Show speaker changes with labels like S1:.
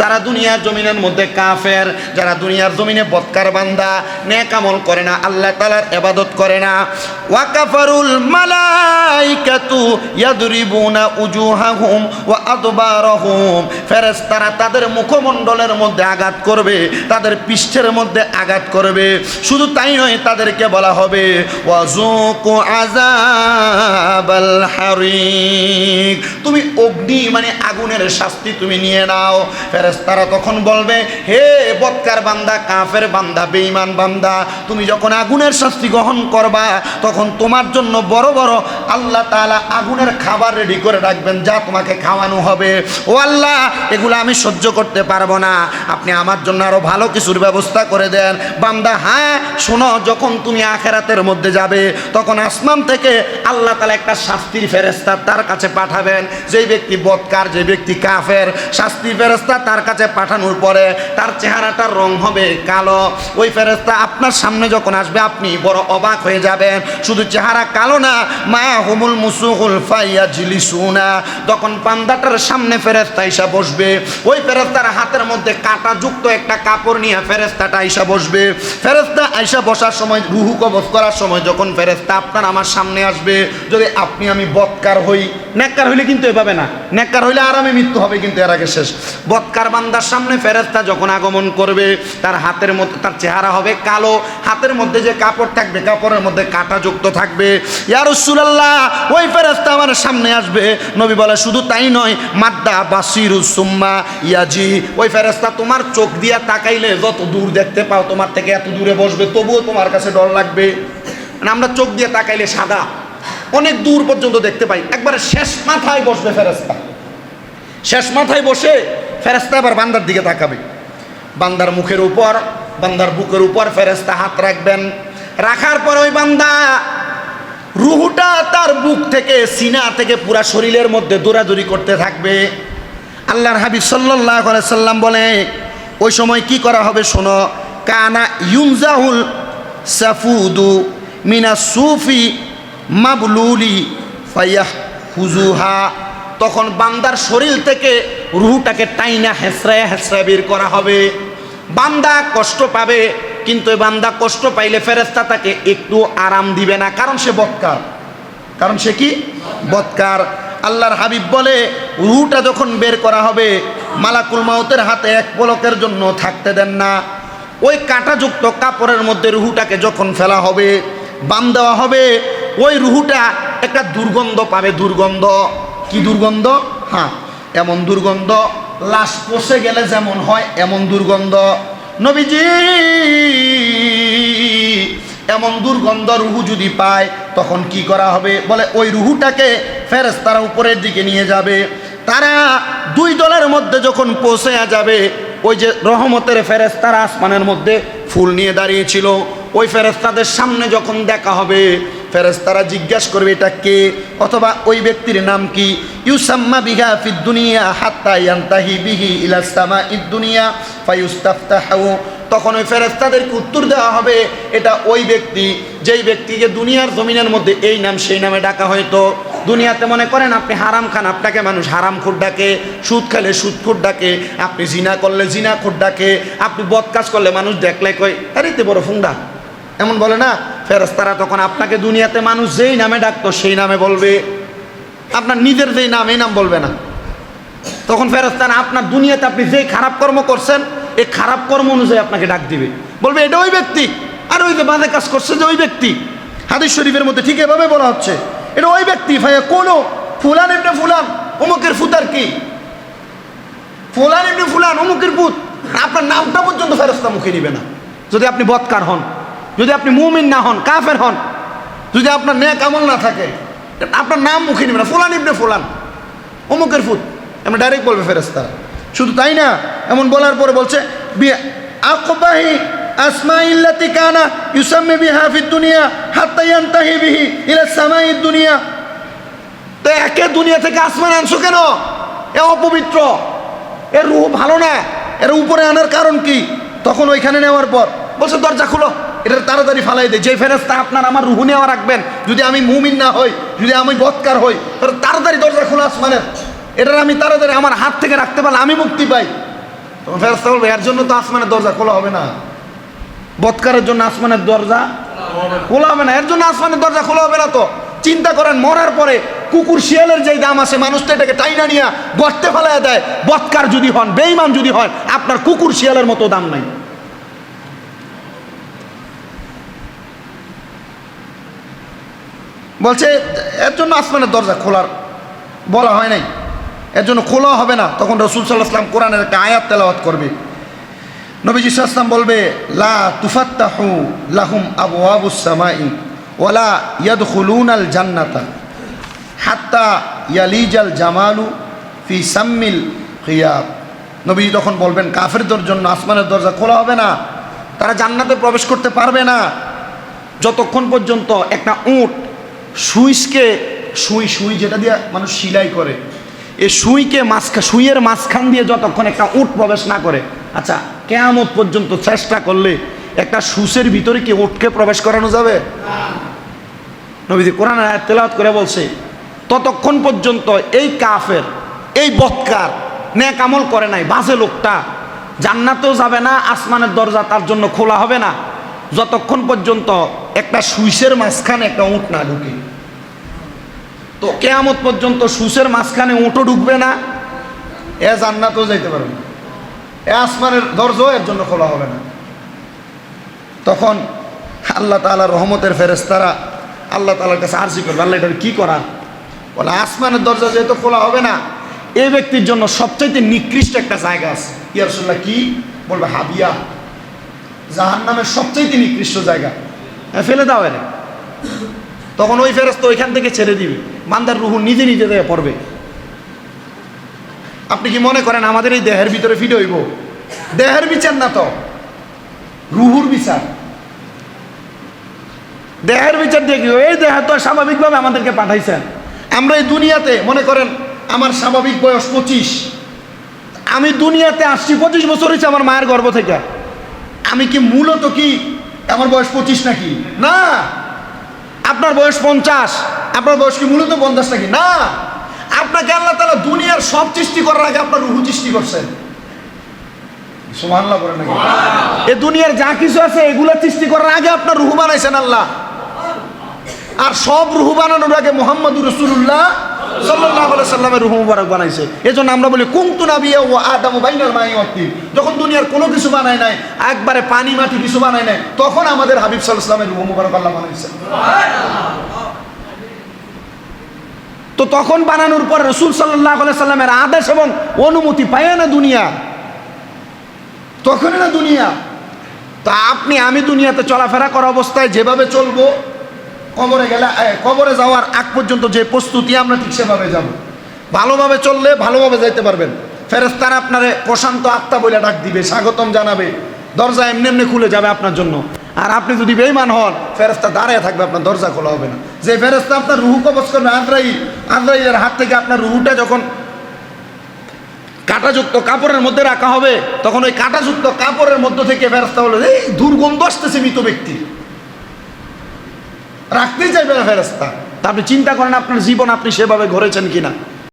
S1: যারা দুনিয়ার জমিনের মধ্যে কাফের, যারা দুনিয়ার জমিনে বৎকার বান্দা, নেক আমল করে না, আল্লাহ তালার এবাদত করে না। ওয়াকাফারুল মালাইকাতু ইয়াদরিবুনা উজুহাহুম ওয়া আদবারহুম। ফেরেশতারা তাদের মুখমণ্ডলের মধ্যে আঘাত করবে, তাদের পৃষ্ঠের মধ্যে আঘাত করবে। শুধু তাই নয়, তাদেরকে বলা হবে ওয়াজুকু আযাবাল হারিক। তুমি অগ্নি মানে আগুনের শাস্তি তুমি নিয়ে নাও। ফেরেশতারা তখন বলবে, হে বৎকার বান্দা, কাফের বান্দা, বেঈমান বান্দা, তুমি যখন আগুনের শাস্তি গ্রহণ করবা, তখন তোমার জন্য বড় বড় আল্লাহ তাআলা আগুনের খাবার রেডি করে রাখবেন, যা তোমাকে খাওয়ানো হবে। ও আল্লাহ, এগুলো আমি সহ্য করতে পারব না। আপনি আমার জন্য আরও ভালো কিছুর ব্যবস্থা করে দেন। বান্দা হ্যাঁ শোনো, যখন তুমি আখেরাতের মধ্যে যাবে, তখন আসমান থেকে আল্লাহ তালা একটা শাস্তির ফেরেস্তা তার কাছে পাঠাবেন। যেই ব্যক্তি বৎকার যে ব্যক্তি কাফের শাস্তি ফেরেস্তা তার কাছে পাঠানোর পরে তার চেহারাটার রং হবে কালো। ওই ফেরেস্তা আপনার সামনে যখন আসবে, আপনি বড় অবাক হয়ে যাবেন। শুধু চেহারা কালো না মা হুমুল মুসুহুল ফাইয়া জিলিসুনা। তখন পান্দাটার সামনে ফেরেস্তা এসে বসবে। ওই ফেরেস্তার হাতের মধ্যে কাটা যুক্ত একটা কাপড় নিয়ে ফেরেস্তাটা আইসা বসবে। ফেরেস্তা আইসা বসার সময়, রুহু কবজ করার সময় যখন ফেরেস্তা আপনার আমার সামনে আসবে, যদি আপনি আমি বৎকার হই, নেককার হইলে কিন্তু এভাবে না। নেককার হইলে আরামে মৃত্যু হবে কিন্তু এর আগে শেষ। বৎকার বান্দার সামনে ফেরেস্তা যখন আগমন করবে, তার হাতের মধ্যে, তার চেহারা হবে কালো। হাতের মধ্যে যে কাপড় থাকবে, কাপড়ের মধ্যে কাটা যুক্ত থাকবে। ইয়া রাসূলুল্লাহ, ওই ফেরেস্তা আমার সামনে আসবে। নবী বলে, শুধু তাই নয়, মাদ্দা বাসিরু সুম্মা ইয়াজি। ওই ফেরেস্তা তোমার চোখ দিয়া তাকাইলে, যত দূর দেখতে পাও, তোমার থেকে এত দূরে বসবে, তবুও তোমার কাছে ডর লাগবে। মানে আমরা চোখ দিয়ে তাকাইলে সাদা। অনেক দূর পর্যন্ত দেখতে পাই। একবারে শেষ মাথায় বসবে ফেরেস্তা শেষ মাথায় বসে ফেরেস্তা এবার বান্দার দিকে তাকাবে। বান্দার মুখের উপর, বান্দার বুকের উপর ফেরেস্তা হাত রাখবেন। রাখার পর ওই বান্দা রুহুটা তার বুক থেকে, সিনা থেকে পুরা শরীরের মধ্যে দৌড়াদৌড়ি করতে থাকবে। আল্লাহর হাবিব সাল্লাহ সাল্লাম বলে, ওই সময় কি করা হবে শোনো, কানা ইউনজাহুল সাফুদু মিনা সুফি মাবলুলি ফাইয়াহ হুজুহা তখন বান্দার শরীর থেকে রুহুটাকে টাইনা হেসরায় হেসরায় বের করা হবে। বান্দা কষ্ট পাবে, কিন্তু বান্দা কষ্ট পাইলে ফেরেস্তা তাকে একটু আরাম দিবে না, কারণ সে বৎকার। কারণ সে কি? বৎকার। আল্লাহর হাবিব বলে, রুহুটা যখন বের করা হবে, মালাকুল মাউতের হাতে এক পলকের জন্য থাকতে দেন না। ওই কাঁটাযুক্ত কাপড়ের মধ্যে রুহুটাকে যখন ফেলা হবে বাম দেওয়া হবে, ওই রুহুটা একটা দুর্গন্ধ পাবে, দুর্গন্ধ। কি দুর্গন্ধ? হ্যাঁ এমন দুর্গন্ধ, লাশ পচে গেলে যেমন হয়, এমন দুর্গন্ধ। নবীজি, এমন দুর্গন্ধ রুহু যদি পায়, তখন কি করা হবে? বলে, ওই রুহুটাকে ফেরেস তারা উপরের দিকে নিয়ে যাবে। তারা দুই দলের মধ্যে যখন পৌঁছে যাবে, ওই যে রহমতের ফেরেস্তারা আসমানের মধ্যে ফুল নিয়ে দাঁড়িয়েছিল ওই ফেরেস্তাদের সামনে যখন দেখা হবে ফেরেস্তারা জিজ্ঞাসা করবে, এটা কে? অথবা, ওই ব্যক্তির নাম কি? ইউসাম্মা বিহা ফিদ দুনিয়া হাত্তা ইয়ান্তাহি বিহি ইলা সামা ইদ দুনিয়া ফায়ুস্তাফতাহু তখন ওই ফেরেস্তাদেরকে উত্তর দেওয়া হবে, এটা ওই ব্যক্তি, যেই ব্যক্তিকে দুনিয়ার জমিনের মধ্যে এই নাম সেই নামে ডাকা হয়তো। দুনিয়াতে মনে করেন আপনি হারাম খান, আপনাকে মানুষ হারাম খুর ডাকে, সুদ খেলে সুদ খুর ডাকে, আপনি জিনা করলে জিনা খুর ডাকে, আপনি বদ কাজ করলে মানুষ দেখলে কয়, আরে তে বড় ফুংডা এমন বলে না ফেরেস্তারা তখন আপনাকে দুনিয়াতে মানুষ যেই নামে ডাকতো সেই নামে বলবে। আপনার নিজের যেই নাম, এই নাম বলবে না। তখন ফেরেস্তারা আপনার দুনিয়াতে আপনি যেই খারাপ কর্ম করছেন, এই খারাপ কর্ম অনুযায়ী আপনাকে ডাক দিবে। বলবে, এটা ওই ব্যক্তি। আর ওই যে বাঁধে কাজ করছে যে ওই ব্যক্তি। হাদিস শরীফের মধ্যে ঠিক এভাবে বলা হচ্ছে, এটা ওই ব্যক্তি ভাইয়া কোনো ফুলান এমনি ফুলান অমুকের ফুতার কি? ফুলান এমনি ফুলান অমুকের পুত। আপনার নামটা পর্যন্ত ফেরস্তা মুখে নিবে না, যদি আপনি বৎকার হন। যদি আপনি মুমিন না হন, কাফের হন, যদি আপনার নেক আমল না থাকে, আপনার নাম মুখে নিবে না। ফুলান ইবনে ফুলান, অমুকের ফুত, এমন ডাইরেক্ট বলবে ফেরেস্তা শুধু তাই না, এমন বলার পরে বলছে আকবাহি আসমাইল্লাতি কানা ইউসাম্মি বিহা ফিদ দুনিয়া হাত্তা ইয়ান্তাহি বিহি ইলা সামাইদ দুনিয়া। তো একে দুনিয়া থেকে আসমান আনছো কেন? এ অপবিত্র। এর রুহ ভালো না। এর উপরে আনার কারণ কি? তখন ওইখানে নেওয়ার পর। বলছে, দরজা খুলো। এটা তাড়াতাড়ি ফালাই দেয় যে ফেরেস্তা আপনার আমার রুহু নেওয়া রাখবেন, যদি আমি মুমিন না হই, যদি আমি বৎকার হই, তাহলে তাড়াতাড়ি দরজা খোলা আসমানের। এটার আমি তাড়াতাড়ি আমার হাত থেকে রাখতে পারলে আমি মুক্তি পাই। তখন ফেরস্তা বলবে, এর জন্য তো আসমানের দরজা খোলা হবে না। বৎকারের জন্য আসমানের দরজা খোলা হবে না। এর জন্য আসমানের দরজা খোলা হবে না তো। চিন্তা করেন, মরার পরে কুকুর শিয়ালের যেই দাম আছে, মানুষ তো এটাকে টাইনা নিয়ে গর্তে ফেলায় দেয়। বৎকার যদি হন বেইমান যদি হন আপনার কুকুর শিয়ালের মতো দাম নাই। বলছে, এর জন্য আসমানের দরজা খোলার বলা হয় নাই। এর জন্য খোলা হবে না। তখন রসুল সাল্লাহাম কোরআনের একটা আয়াত তেলাওয়াত করবে। নবীজি সাল্লাম বলবে, লা তুফাত্তাহু লাহুম আবু আবুসামাই ওলা ইয়াদ আল জান্নাতা হাত্তা ইয়ালিজাল জামালু ফি সাম্মিল খিয়াব নবীজি তখন বলবেন, কাফেরদের জন্য আসমানের দরজা খোলা হবে না। তারা জান্নাতে প্রবেশ করতে পারবে না। যতক্ষণ পর্যন্ত একটা উঁট সুইচকে, সুই সুই যেটা দিয়ে মানুষ সিলাই করে এই সুইকে মাঝখা, সুইয়ের মাঝখান দিয়ে যতক্ষণ একটা উট প্রবেশ না করে আচ্ছা কেয়ামত পর্যন্ত চেষ্টা করলে একটা সুসের ভিতরে কি উটকে প্রবেশ করানো যাবে? নবীজি কোরআন তেলাওয়াত করে বলছে, ততক্ষণ পর্যন্ত এই কাফের, এই বৎকার ন্যাক আমল করে নাই, বাজে লোকটা, জান্নাতেও যাবে না, আসমানের দরজা তার জন্য খোলা হবে না, যতক্ষণ পর্যন্ত একটা সুইসের মাঝখানে একটা উঁট না ঢুকে। তো কেয়ামত পর্যন্ত সুসের মাঝখানে উঁটো ঢুকবে না, এ জান্নাতেও যাইতে পারবে না। এ আসমানের দরজাও এর জন্য খোলা হবে না। তখন আল্লাহ তালা রহমতের ফেরেস্তারা আল্লাহ তালার কাছে আর্জি করবে, আল্লাহ এটা কী করা? বলে, আসমানের দরজা যেহেতু খোলা হবে না, এই ব্যক্তির জন্য সবচাইতে নিকৃষ্ট একটা জায়গা আছে। ইয়ারসুল্লাহ কি? বলবে, হাবিয়া। জাহান নামের সবচাইতে নিকৃষ্ট জায়গা। ফেলে দাও এনে তখন ওই ফেরস্ত ওইখান থেকে ছেড়ে দিবে। মান্দার রুহু নিজে নিজে দেয়া পড়বে। আপনি কি মনে করেন আমাদের এই দেহের ভিতরে ফিট হইব? দেহের বিচার না তো? রুহুর বিচার। দেহের বিচার দিয়ে কি এই দেহ তো স্বাভাবিকভাবে আমাদেরকে পাঠাইছেন। আমরা এই দুনিয়াতে, মনে করেন, আমার স্বাভাবিক বয়স পঁচিশ। আমি দুনিয়াতে আসছি, পঁচিশ বছর হয়েছে আমার মায়ের গর্ভ থেকে। আমি কি মূলত কি আমার বয়স পঁচিশ নাকি? না। আপনার বয়স পঞ্চাশ। আপনার বয়স কি মূলত পঞ্চাশ নাকি? না। আপনাকে আল্লাহ তালা দুনিয়ার সব সৃষ্টি করার আগে আপনার রুহু সৃষ্টি করছেন। এ দুনিয়ার যা কিছু আছে এগুলা সৃষ্টি করার আগে আপনার রুহু বানাইছেন আল্লাহ। আর সব রুহু বানানোর আগে মোহাম্মদুর রসুল্লাহ সাল্লাহ সাল্লামের রুহু মুবারক বানাইছে। আমরা বলি কুমতু নাবিয়া ও বাইনাল মাই যখন দুনিয়ার কোনো কিছু বানায় নাই, একবারে পানি মাটি কিছু বানায় নাই, তখন আমাদের হাবিব রুহু মুবারক আল্লাহ বানাইছে তো তখন বানানোর পর রসুল সাল্লাহ সাল্লামের আদেশ এবং অনুমতি পায় না দুনিয়া। তখন না দুনিয়া। তা আপনি, আমি দুনিয়াতে চলাফেরা করা অবস্থায় যেভাবে চলবো কবরে গেলে কবরে যাওয়ার আগ পর্যন্ত যে প্রস্তুতি, আমরা ঠিক সেভাবে যাব। ভালোভাবে চললে ভালোভাবে যাইতে পারবেন। ফেরেস্তারা আপনারে প্রশান্ত আত্মা বলে ডাক দিবে, স্বাগতম জানাবে। দরজা এমনি এমনি খুলে যাবে আপনার জন্য। আর আপনি যদি বেইমান হন ফেরেস্তা দাঁড়িয়ে থাকবে, আপনার দরজা খোলা হবে না। যে ফেরেস্তা আপনার রুহু কবচ করবে আন্দ্রাই আন্দ্রাইয়ের হাত থেকে আপনার রুহুটা যখন কাঁটাযুক্ত কাপড়ের মধ্যে রাখা হবে, তখন ওই কাঁটাযুক্ত কাপড়ের মধ্য থেকে ফেরস্তা বলে এই দুর্গন্ধ আসতেছে মৃত ব্যক্তি রাখতেই চাইবে না ফেরস্তা তা আপনি চিন্তা করেন আপনার জীবন আপনি সেভাবে ঘরেছেন কিনা।